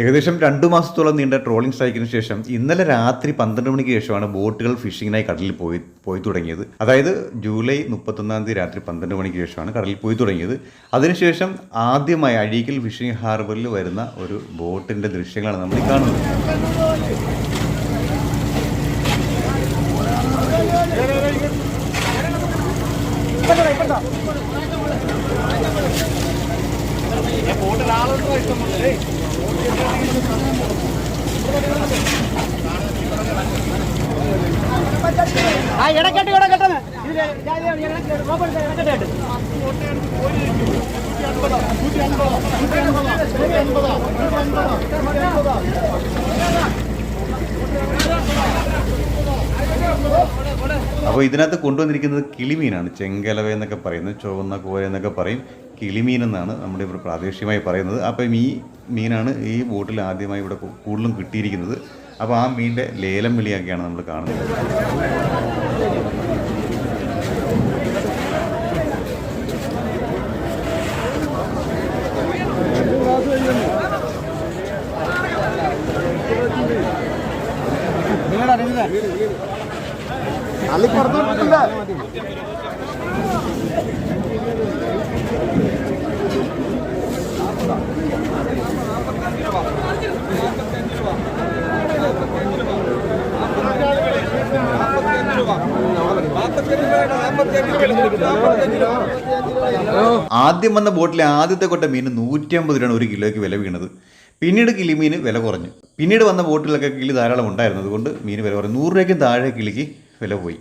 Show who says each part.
Speaker 1: ഏകദേശം രണ്ടു മാസത്തോളം നീണ്ട ട്രോളിംഗ് സ്ട്രൈക്കിന് ശേഷം ഇന്നലെ രാത്രി പന്ത്രണ്ട് മണിക്ക് ശേഷമാണ് ബോട്ടുകൾ ഫിഷിങ്ങിനായി കടലിൽ പോയി പോയി തുടങ്ങിയത്. അതായത് ജൂലൈ മുപ്പത്തൊന്നാം തീയതി രാത്രി പന്ത്രണ്ട് മണിക്ക് ശേഷമാണ് കടലിൽ പോയി തുടങ്ങിയത്. അതിനുശേഷം ആദ്യമായി അഴീക്കൽ ഫിഷിംഗ് ഹാർബറിൽ വരുന്ന ഒരു ബോട്ടിന്റെ ദൃശ്യങ്ങളാണ് നമ്മൾ കാണുന്നത്.
Speaker 2: ആ ഇടക്കെട്ട് ഇടക്കെട്ടെന്ന്.
Speaker 1: അപ്പോൾ ഇതിനകത്ത് കൊണ്ടുവന്നിരിക്കുന്നത് കിളിമീനാണ്. ചെങ്കലവ എന്നൊക്കെ പറയുന്നത് ചുവന്ന കോര എന്നൊക്കെ പറയും. കിളിമീൻ എന്നാണ് നമ്മുടെ ഇവിടെ പ്രാദേശികമായി പറയുന്നത്. അപ്പം ഈ മീനാണ് ഈ ബോട്ടിൽ ആദ്യമായി ഇവിടെ കൂടുതലും കിട്ടിയിരിക്കുന്നത്. അപ്പോൾ ആ മീനിന്റെ ലേലം വിളിയൊക്കെയാണ് നമ്മൾ കാണുന്നത്. ആദ്യം വന്ന ബോട്ടിലെ ആദ്യത്തെ കൊട്ട മീൻ നൂറ്റി അമ്പത് രൂപയാണ് ഒരു കിലോയ്ക്ക് വില വീണത്. പിന്നീട് കിളിമീൻ വില കുറഞ്ഞു. പിന്നീട് വന്ന ബോട്ടിലൊക്കെ കിളി ധാരാളം ഉണ്ടായിരുന്നു അതുകൊണ്ട് മീൻ വില കുറഞ്ഞു. നൂറ് രൂപയ്ക്കും താഴെ കിളിക്ക് വില പോയി.